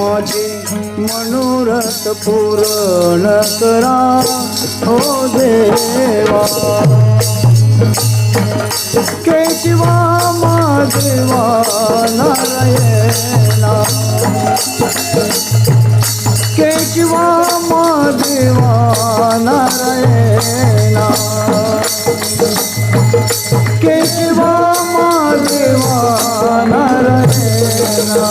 माझे मनोरथ पूर्ण करा. हो देवा. केशवा माधवा नारायणा केशवा माधवा नारायणा केशवा माधवा नारायणा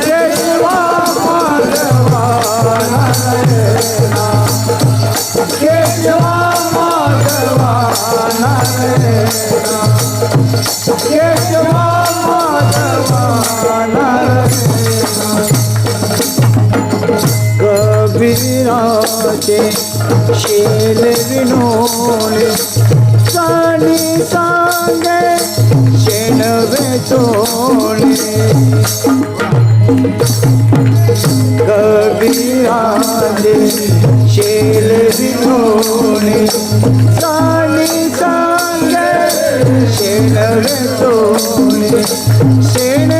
कबीराचे शेल विनोले सानी सांगे शेण वेचोले कबीराचे शेल विनोले सानी सांगे शेण वेचोले शेण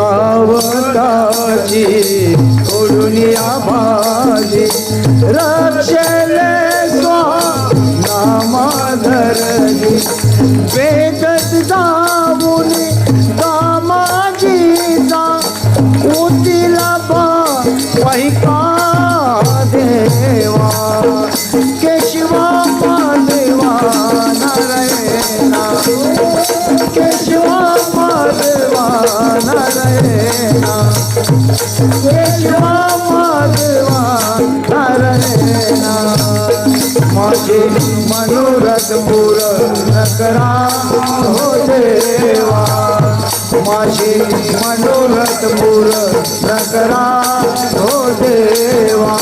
सावताची ओढून माझी रक्षले नामा धरली वेगत जाऊन माझे मनोरथ पूर्ण करा हो देवा माझे मनोरथ पूर्ण करा हो देवा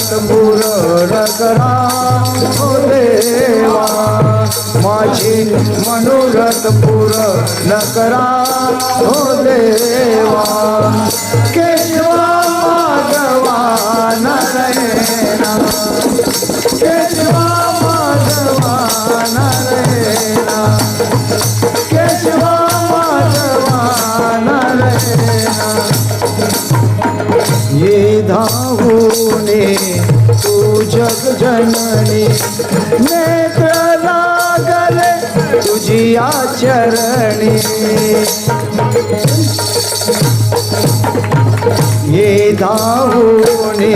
पूर्ण करा हो देवा। माझी मनोरथ पूर करा हो देवा। केशवा धावूने तू जग जननी नेत्र लागले तुझी आचरणी। ये धावूने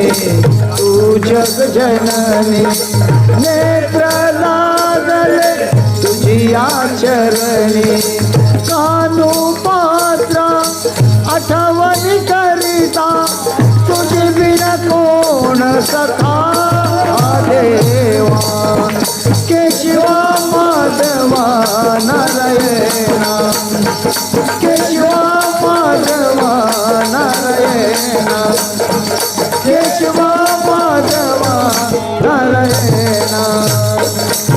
तू जग जननी नेत्र लागले तुझी आचरणी। कानू केशवा माधवा नारायणा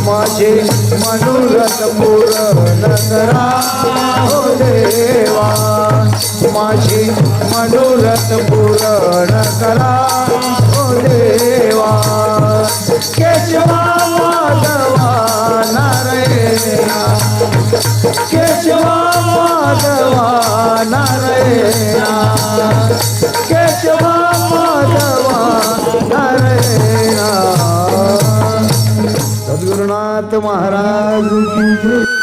माझे मनोरथ पूर्ण करा हो देवा माझे मनोरथ पूर्ण करा हो देवा केशवा माधवा नारायणा केशवा माधवा नारायणा महाराज.